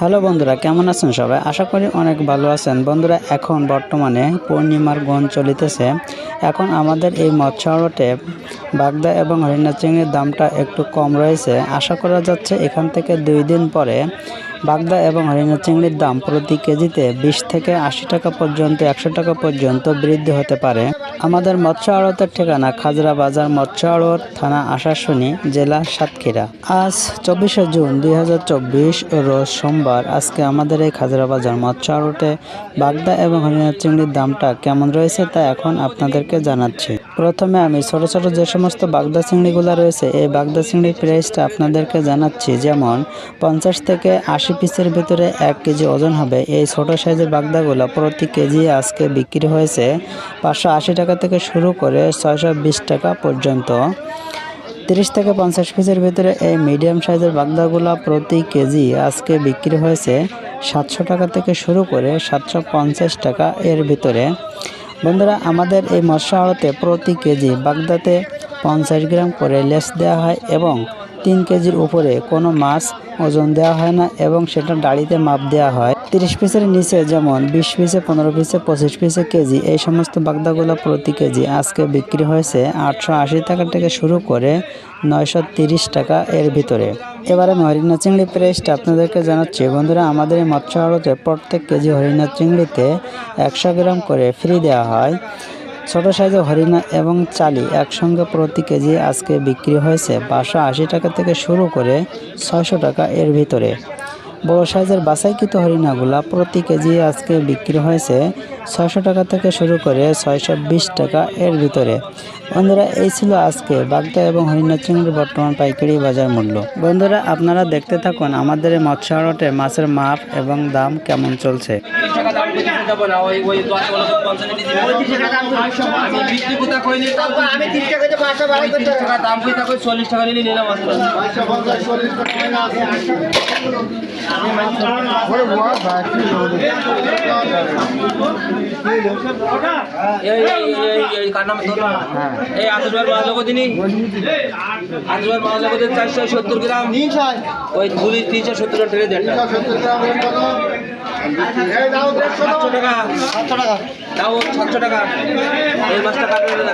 Hello বন্ধুরা, কেমন আছেন সবাই? আশা করি অনেক ভালো আছেন। বন্ধুরা, এখন বর্তমানে পূর্ণিমার গণ চলিতেছে। এখন আমাদের এই মৎস্য আড়তে বাগদা এবং হরিণা চিংড়ির দামটা একটু কম রয়েছে। আশা করা যাচ্ছে এখান থেকে দুই দিন পরে বাগদা এবং হরিণা চিংড়ির দাম প্রতি কেজিতে বিশ থেকে আশি টাকা পর্যন্ত, একশো টাকা পর্যন্ত বৃদ্ধি হতে পারে। আমাদের মৎস্য আড়তের ঠিকানা খাজরা বাজার মৎস্য আড়ত থানা আশাশুনি, জেলা সাতক্ষীরা। আজ চব্বিশে জুন দুই হাজার চব্বিশ, রোজ সোমবার। আজকে আমাদের এই খাজরা বাজার মৎস্য আড়তে বাগদা এবং হরিণা চিংড়ির দামটা কেমন রয়েছে তা এখন আপনাদেরকে জানাচ্ছি। প্রথমে আমি ছোট ছোট যে সমস্ত বাগদা চিংড়িগুলো রয়েছে, এই বাগদা চিংড়ির প্রাইসটা আপনাদেরকে জানাচ্ছি। যেমন পঞ্চাশ থেকে আশি পিসের ভিতরে এক কেজি ওজন হবে। এই ছোট সাইজের বাগদাগুলো প্রতি কেজি আজকে বিক্রি হয়েছে পাঁচশো আশি টাকা থেকে শুরু করে ছয়শো বিশ টাকা পর্যন্ত। তিরিশ থেকে পঞ্চাশ পিসের ভিতরে এই মিডিয়াম সাইজের বাগদাগুলা প্রতি কেজি আজকে বিক্রি হয়েছে সাতশো টাকা থেকে শুরু করে সাতশো পঞ্চাশ টাকা এর ভিতরে। বন্ধুরা, আমাদের এই মৎস্য আড়তে প্রতি কেজি বাগদাতে পঞ্চাশ গ্রাম করে লেস দেওয়া হয় এবং তিন কেজির উপরে কোনো মাছ ওজন দেওয়া হয় না এবং সেটা ডাড়িতে মাপ দেওয়া হয়। তিরিশ পিসের নিচে যেমন বিশ পিসে, পনেরো পিসে, পঁচিশ পিসে কেজি, এই সমস্ত বাগদাগুলো প্রতি কেজি আজকে বিক্রি হয়েছে আটশো আশি টাকা থেকে শুরু করে নয়শো তিরিশ টাকা এর ভিতরে। এবারে হরিণা চিংড়ি প্রাইসটা আপনাদেরকে জানাচ্ছি। বন্ধুরা, আমাদের এই মৎস্য আড়তে প্রত্যেক কেজি হরিণা চিংড়িতে একশো গ্রাম করে ফ্রি দেওয়া হয়। ছোট সাইজের হরিণা এবং চালি একসঙ্গে প্রতি কেজি আজকে বিক্রি হয়েছে। পাঁচশো আশি টাকা থেকে শুরু করে ছয়শো টাকা এর ভিতরে। বড় সাইজের বাছাইকৃত হরিণাগুলা প্রতি কেজি আজকে বিক্রি হয়েছে ছয়শো টাকা থেকে শুরু করে ছয়শো বিশ টাকা এর ভিতরে। বন্ধুরা, এই ছিল আজকে বাগদা এবং হরিণা চিংড়ির বর্তমান পাইকারি বাজার মূল্য। বন্ধুরা, আপনারা দেখতে থাকুন আমাদের মৎস্য মাছের মাপ এবং দাম কেমন চলছে। টাকা দাম করে দিতে যাব না ওই ওই দশ বলো পঞ্চাশ আমি বিক্রি কোথা কই নি আমি তিরিশ টাকা দিয়ে পাঁচশো বাড়ি করতে টাকা দাম কই থাকো চল্লিশ টাকা নিলে নিলাম আসলে এই মাছ লোক মাছ লোক দিন চারশো সত্তর গ্রাম ওই গুলি তিনশো সত্তর গ্রাম ঠেলে দেন সাতশো টাকা। দাও সাতশো টাকা। এই মাছটা কাটবে